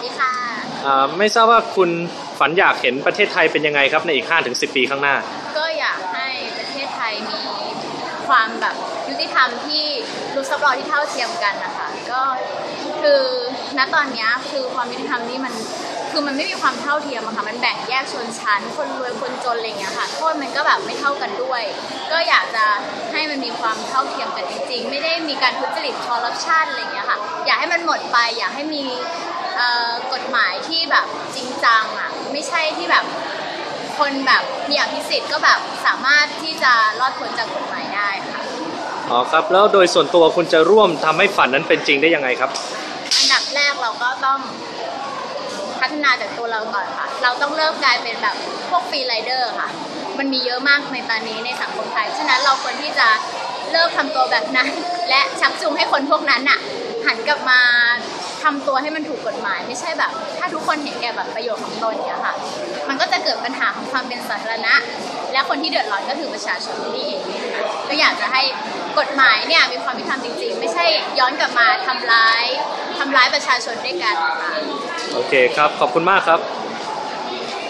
สดีค่ะอ่าไม่ทราบว่าคุณฝันอยากเห็นประเทศไทยเป็นยังไงครับในอีก 5-10 ปีข้างหน้า ก็อยากให้ประเทศไทยมีความแบบยุติธรรมที่รู้ทรัพย์รอที่เท่าเทียมกันนะคะก็คือณตอนเนี้ยคือความยุติธรรมนี่มันคือมันไม่มีความเท่าเทียมอะค่ะ มันแบ่งแยกชนชั้น คนรวย คนจนอะไรอย่างเงี้ยค่ะ โทษมันก็แบบไม่เท่ากันด้วย ก็อยากจะให้มันมีความเท่าเทียมกันจริงๆ ไม่ได้มีการทุจริตคอร์รัปชันอะไรอย่างเงี้ยค่ะ อยากให้มันหมดไป อยากให้มีเอ่อ กฎหมายที่แบบจริงจังอะไม่ใช่ที่แบบคนแบบมีอภิสิทธิ์ก็แบบสามารถที่จะรอดพ้นจากกฎหมายได้ค่ะ อ๋อครับ แล้วโดยส่วนตัวคุณจะร่วมทำให้ฝันนั้นเป็นจริงได้ยังไงครับ อันดับแรกเราก็ต้องพัฒนาจากตัวเราก่อนค่ะ เราต้องเลิกกลายเป็นแบบพวกฟรีไรเดอร์ค่ะ มันมีเยอะมากในตอนนี้ในสังคมไทย ฉะนั้นเราควรที่จะเลิกทำตัวแบบนั้น และชักจูงให้คนพวกนั้นน่ะหันกลับมา ทำตัวให้มันถูกกฎหมาย ไม่ใช่แบบ ถ้าทุกคนเห็นแก่แบบประโยชน์ของตนเนี่ยค่ะ มันก็จะเกิดปัญหาของความเป็นสาธารณะ และคนที่เดือดร้อนก็คือประชาชนนี่เองก็อยากจะให้กฎหมายเนี่ยมีความยุติธรรมจริง ๆ ไม่ใช่ย้อนกลับมาทำร้ายทำร้ายประชาชนด้วยกันค่ะโอเคครับขอบคุณมากครับ